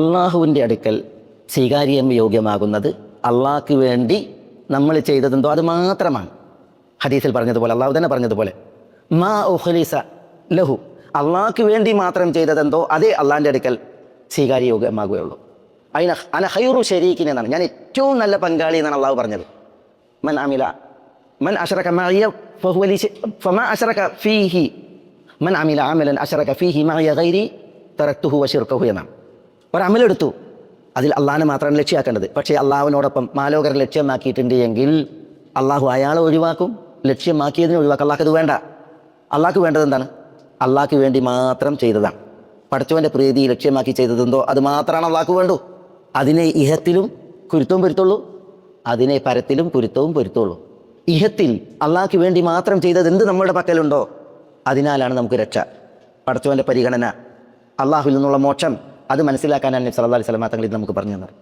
അള്ളാഹുവിന്റെ അടുക്കൽ സ്വീകാര്യം യോഗ്യമാകുന്നത് അള്ളാഹ്ക്ക് വേണ്ടി നമ്മൾ ചെയ്തതെന്തോ അത് മാത്രമാണ്. ഹദീസിൽ പറഞ്ഞതുപോലെ അള്ളാഹു തന്നെ പറഞ്ഞതുപോലെ. മാ ഉഖ്ലിസ ലഹു. അള്ളാഹ്ക്ക് വേണ്ടി മാത്രം ചെയ്തതെന്തോ അതേ അള്ളാഹിന്റെ അടുക്കൽ സ്വീകാര്യ യോഗ്യമാകുകയുള്ളൂ അതിന് അന ഹൈറു ഷരീഖിൻ എന്നാണ്. ഞാൻ ഏറ്റവും നല്ല പങ്കാളി എന്നാണ് അള്ളാഹു പറഞ്ഞത്. മൻ അമില മൻ അഷറക മഅയ ഫമാ അഷറക ഫീഹി. മൻ അമില അമലൻ അഷറക ഫീഹി മഅയ ഗൈരി തറക്തുഹു വശിർക്കഹു എന്നാണ്. ഒരമലെടുത്തു. അതിൽ അള്ളാഹിനെ മാത്രമാണ് ലക്ഷ്യമാക്കേണ്ടത്. പക്ഷേ അള്ളാഹുവിനോടൊപ്പം മാലോകരെ ലക്ഷ്യമാക്കിയിട്ടുണ്ട് എങ്കിൽ അള്ളാഹു അയാളെ ഒഴിവാക്കും. ലക്ഷ്യമാക്കിയതിനെ ഒഴിവാക്കും. അള്ളാഹ്ക്ക് അത് വേണ്ട. അള്ളാഹ്ക്ക് വേണ്ടത് എന്താണ്? അള്ളാഹ്ക്ക് വേണ്ടി മാത്രം ചെയ്തതാണ്. പഠിച്ചവന്റെ പ്രീതി ലക്ഷ്യമാക്കി ചെയ്തതെന്തോ അത് മാത്രമാണ് അള്ളാഹ്ക്ക് വേണ്ടു. അതിനെ ഇഹത്തിലും കുരുത്തവും പൊരുത്തുള്ളൂ. അതിനെ പരത്തിലും കുരുത്തവും പൊരുത്തുള്ളൂ. ഇഹത്തിൽ അള്ളാഹ്ക്ക് വേണ്ടി മാത്രം ചെയ്തത് എന്ത് നമ്മുടെ പക്കലുണ്ടോ? അതിനാലാണ് നമുക്ക് രക്ഷ. പഠിച്ചവന്റെ പരിഗണന. അള്ളാഹുവിൽ നിന്നുള്ള മോക്ഷം. അത് മനസ്സിലാക്കാനാണ് നബി സല്ലല്ലാഹു അലൈഹി വസല്ലം തങ്ങൾ ഇത് നമുക്ക് പറഞ്ഞു തന്നത്.